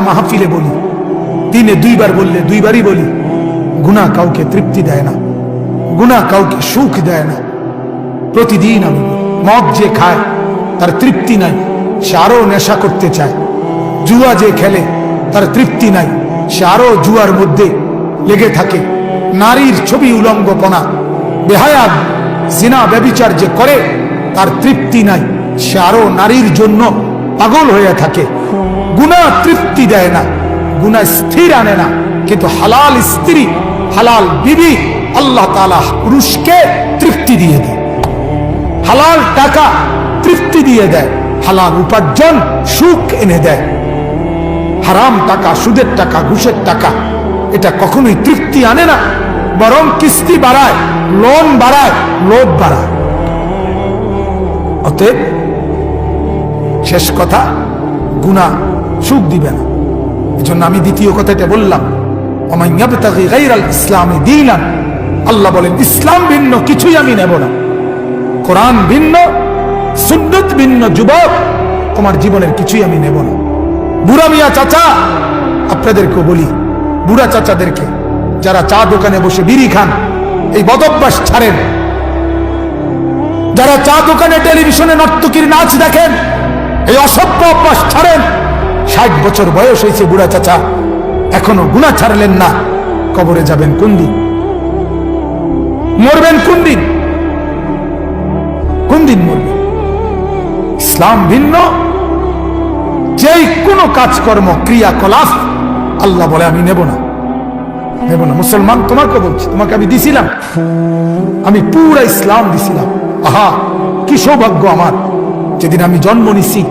মাহফিলে বলি। দিনে দুইবার বললে দুইবারই বলি গুণা কাউকে তৃপ্তি দেয় না গুণা কাউকে সুখ দেয় না। প্রতিদিন আমি মদ যে খায়, তার তৃপ্তি নাই, সে আরও নেশা করতে চায়। জুয়া যে খেলে, তার তৃপ্তি নাই, সে আরও জুয়ার মধ্যে লেগে থাকে। নারীর ছবি উলঙ্গপনা বেহায়া জিনা, ব্যবিচার যে করে, তার তৃপ্তি নাই, সে আরও নারীর জন্য পাগল হয়ে থাকে। গুণা তৃপ্তি দেয় না, গুণা স্থির আনে না। কিন্তু হালাল স্ত্রী, হালাল বিবি আল্লাহ তালা পুরুষকে তৃপ্তি দিয়ে দেয়। হালাল টাকা তৃপ্তি দিয়ে দেয়। হালাল উপার্জন সুখ এনে দেয়। হারাম টাকা, সুদের টাকা, ঘুষের টাকা, এটা কখনোই তৃপ্তি আনে না। বরং কিস্তি বাড়ায়, লোন বাড়ায়, লোভ বাড়ায়। অতএব শেষ কথা গুণা সুখ দিবে না। এজন্য আমি দ্বিতীয় কথাটা বললাম। ইসলামে দিলাম আল্লাহ বলেন, ইসলাম ভিন্ন, কিছুই আমি নেব না। কোরআন ভিন্ন, সুন্নত ভিন্ন, যুবক, তোমার জীবনের কিছুই আমি নেব না। বুড়া মিয়া চাচা, আপনাদেরকেও বলি, বুড়া চাচাদেরকে, যারা চা দোকানে বসে বিড়ি খান, এই বদভ্যাস ছাড়েন। যারা চা দোকানে টেলিভিশনে নর্তকীর নাচ দেখেন এই অসভ্য অভ্যাস ছাড়েন। ষাট বছর বয়স হয়েছে বুড়া চাচা। এখনও গুণা ছাড়লেন না। কবরে যাবেন কোন দিন? মরবেন কোন দিন? কোন দিন মরবেন? ইসলাম ভিন্ন। যেই কোনো কাজকর্ম, ক্রিয়াকলাপ, আল্লাহ বলে আমি নেব না। নেব না। মুসলমান, তোমাকে বলছি, তোমাকে আমি দিছিলাম। আমি পুরা ইসলাম দিছিলাম। আহা, কি সৌভাগ্য আমার। যেদিন আমি জন্ম নিছি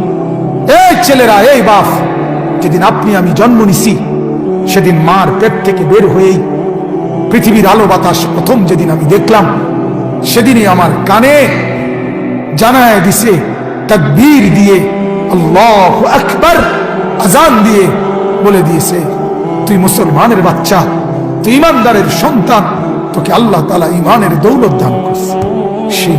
এই ছেলেরা, এই বাপ, যেদিন আপনি আমি জন্ম নিছি, সেদিন মার পেট থেকে বের হয়েই পৃথিবীর আলো বাতাস প্রথম যেদিন আমি দেখলাম, সেদিনই আমার কানে জানায় দিছে, তকবীর দিয়ে আল্লাহ আকবর আজান দিয়ে বলে দিয়েছে, তুই মুসলমানের বাচ্চা, তুই ইমানদারের সন্তান, তোকে আল্লাহ তালা ইমানের দৌলত দান করছে। সেই